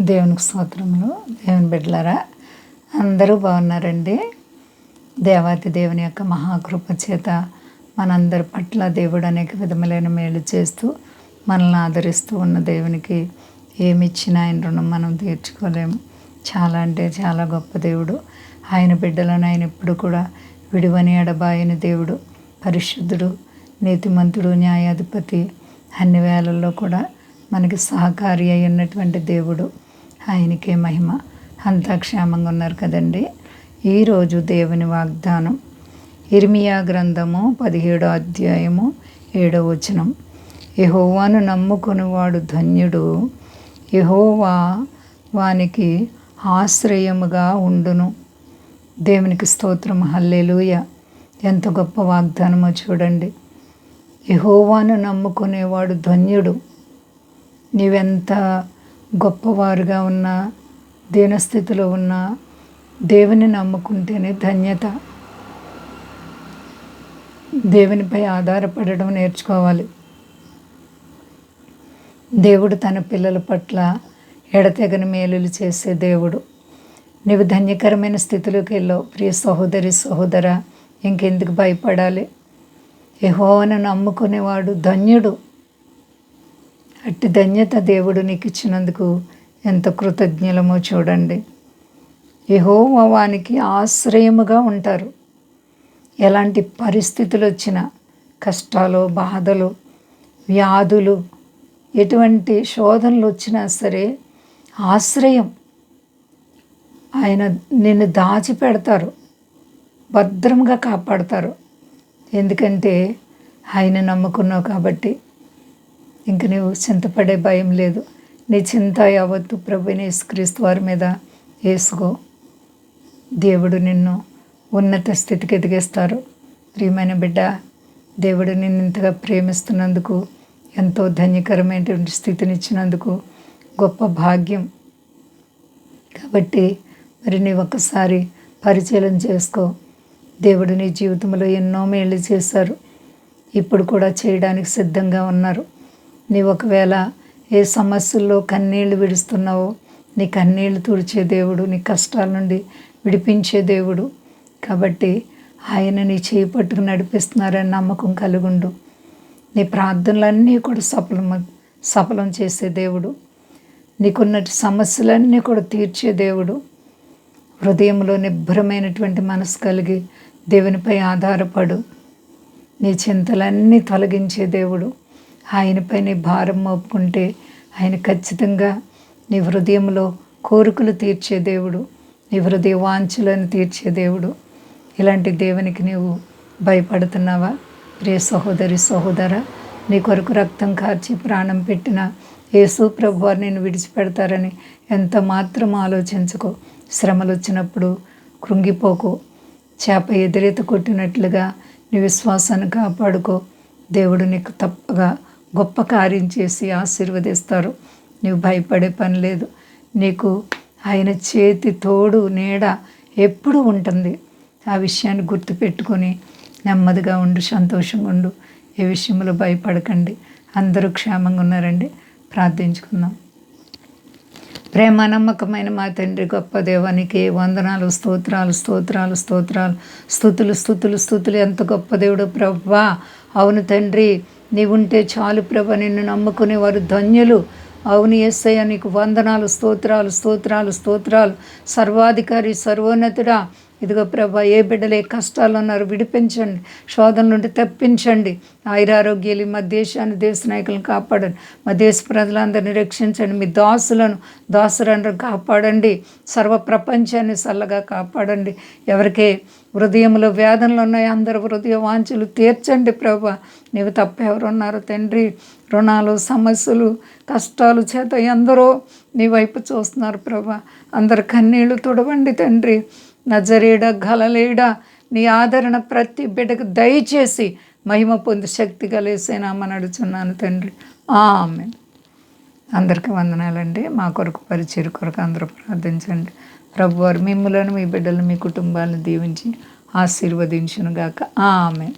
దేవునికి స్తోత్రములు. దేవుని బిడ్డలారా అందరూ బాగున్నారండి. దేవాతి దేవుని యొక్క మహాకృప చేత మనందరి పట్ల దేవుడు అనేక విధములైన మేలు చేస్తూ మనల్ని ఆదరిస్తూ ఉన్న దేవునికి ఏమిచ్చినా ఆయన రుణం మనం తీర్చుకోలేము. చాలా అంటే చాలా గొప్ప దేవుడు. ఆయన బిడ్డలను ఆయన ఎప్పుడు కూడా విడివని ఎడబాయని దేవుడు పరిశుద్ధుడు నీతిమంతుడు న్యాయాధిపతి అన్ని వేళల్లో కూడా మనకి సహకారి అయి ఉన్నటువంటి దేవుడు. ఆయనకే మహిమ. అంతా క్షేమంగా ఉన్నారు కదండి. ఈరోజు దేవుని వాగ్దానం. ఇర్మియా గ్రంథము పదిహేడో అధ్యాయము ఏడో వచనం. యహోవాను నమ్ముకునివాడు ధన్యుడు. యహోవా వానికి ఆశ్రయముగా ఉండును. దేవునికి స్తోత్రం. హల్లెలూయ. ఎంత గొప్ప వాగ్దానమో చూడండి. యహోవాను నమ్ముకునేవాడు ధన్యుడు. నీవెంత గొప్పవారుగా ఉన్నా దీనస్థితిలో ఉన్నా దేవుని నమ్ముకుంటేనే ధన్యత. దేవునిపై ఆధారపడడం నేర్చుకోవాలి. దేవుడు తన పిల్లల పట్ల ఎడతెగని మేలులు చేసే దేవుడు. నీవు ధన్యకరమైన స్థితిలోకి వెళ్ళావు. ప్రియ సహోదరి సహోదర ఇంకెందుకు భయపడాలి? యహోవను నమ్ముకునేవాడు ధన్యుడు. అట్టి ధన్యత దేవుడు నీకు ఇచ్చినందుకు ఎంత కృతజ్ఞలమో చూడండి. యహోవా వానికి ఆశ్రయముగా ఉంటారు. ఎలాంటి పరిస్థితులు వచ్చినా కష్టాలు బాధలు వ్యాధులు ఎటువంటి శోధనలు వచ్చినా సరే ఆశ్రయం. ఆయన నిన్ను దాచిపెడతారు. భద్రంగా కాపాడతారు. ఎందుకంటే ఆయన నమ్ముకున్నావు కాబట్టి. ఇంక నువ్వు చింతపడే భయం లేదు. నీ చింత యావత్తు ప్రభుని క్రీస్తు వారి మీద వేసుకో. దేవుడు నిన్ను ఉన్నత స్థితికి ఎదిగేస్తారు. ప్రియమైన బిడ్డ దేవుడు నిన్ను ఇంతగా ప్రేమిస్తున్నందుకు ఎంతో ధన్యకరమైనటువంటి స్థితిని ఇచ్చినందుకు గొప్ప భాగ్యం. కాబట్టి మరి నీ ఒక్కసారి పరిచయం చేసుకో. దేవుడు నీ జీవితంలో ఎన్నో మేళ్ళు చేశారు. ఇప్పుడు కూడా చేయడానికి సిద్ధంగా ఉన్నారు. నీ ఒకవేళ ఏ సమస్యల్లో కన్నీళ్ళు విడుస్తున్నావో నీ కన్నీళ్ళు తుడిచే దేవుడు నీ కష్టాల నుండి విడిపించే దేవుడు. కాబట్టి ఆయన నీ చేయి పట్టుకు నడిపిస్తున్నారని నమ్మకం కలుగుండు. నీ ప్రార్థనలన్నీ కూడా సఫలం సఫలం చేసే దేవుడు. నీకున్న సమస్యలన్నీ కూడా తీర్చే దేవుడు. హృదయంలో నిభ్రమైనటువంటి మనసు కలిగి దేవునిపై ఆధారపడు. నీ చింతలన్నీ తొలగించే దేవుడు. ఆయనపై నీ భారం మోపుకుంటే ఆయన ఖచ్చితంగా నీ హృదయంలో కోరికలు తీర్చే దేవుడు నీ హృదయ వాంఛలను తీర్చే దేవుడు. ఇలాంటి దేవునికి నీవు భయపడుతున్నావా? ప్రియ సహోదరి సహోదర నీ కొరకు రక్తం కార్చి ప్రాణం పెట్టిన యేసు ప్రభు వారు నేను విడిచిపెడతారని ఎంత మాత్రం ఆలోచించుకో. శ్రమలు వచ్చినప్పుడు కృంగిపోకు. చేప ఎదురెత కొట్టినట్లుగా నీ విశ్వాసాన్ని కాపాడుకో. దేవుడు నీకు తప్పగా గొప్ప కార్యం చేసి ఆశీర్వదిస్తారు. నీవు భయపడే పని లేదు. నీకు ఆయన చేతి తోడు నీడ ఎప్పుడు ఉంటుంది. ఆ విషయాన్ని గుర్తుపెట్టుకొని నెమ్మదిగా ఉండు సంతోషంగా ఉండు. ఏ విషయంలో భయపడకండి. అందరూ క్షేమంగా ఉన్నారండి. ప్రార్థించుకుందాం. ప్రేమ నమ్మకమైన మా తండ్రి గొప్ప దేవానికి వందనాలు స్తోత్రాలు స్తోత్రాలు స్తోత్రాలు. స్థుతులు స్థుతులు స్థుతులు. ఎంత గొప్ప దేవుడు ప్రభా అవును తండ్రి నీవుంటే చాలు ప్రభ నిన్ను నమ్ముకునే వారు ధన్యులు. అవును ఎస్ఐ నీకు వందనాలు స్తోత్రాలు స్తోత్రాలు స్తోత్రాలు. సర్వాధికారి సర్వోన్నతుడా ఇదిగో ప్రభా ఏ బిడ్డలు ఏ కష్టాలు ఉన్నారు విడిపించండి. శోధన నుండి తప్పించండి. ఆయురారోగ్యాలు మా దేశాన్ని దేశ నాయకులను కాపాడండి. మా దేశ ప్రజలందరినీ రక్షించండి. మీ దాసులను దాసులను కాపాడండి. సర్వ ప్రపంచాన్ని చల్లగా కాపాడండి. ఎవరికే హృదయంలో వేదనలు ఉన్నాయి అందరు హృదయ వాంఛలు తీర్చండి ప్రభా. నీవు తప్ప ఎవరున్నారు తండ్రి? రుణాలు సమస్యలు కష్టాలు చేత ఎందరో నీ వైపు చూస్తున్నారు ప్రభా. అందరు కన్నీళ్ళు తుడవండి తండ్రి. నజరేడ గలలేడ నీ ఆదరణ ప్రతి బిడ్డకు దయచేసి మహిమ పొంది శక్తి కలిసేనామని అడుచున్నాను తండ్రి. ఆమె అందరికీ వందనాలండి. మా కొరకు పరిచయం కొరకు అందరూ ప్రార్థించండి. ప్రభువారు మిమ్మలను మీ బిడ్డలను మీ కుటుంబాలను దీవించి ఆశీర్వదించునుగాక. ఆమె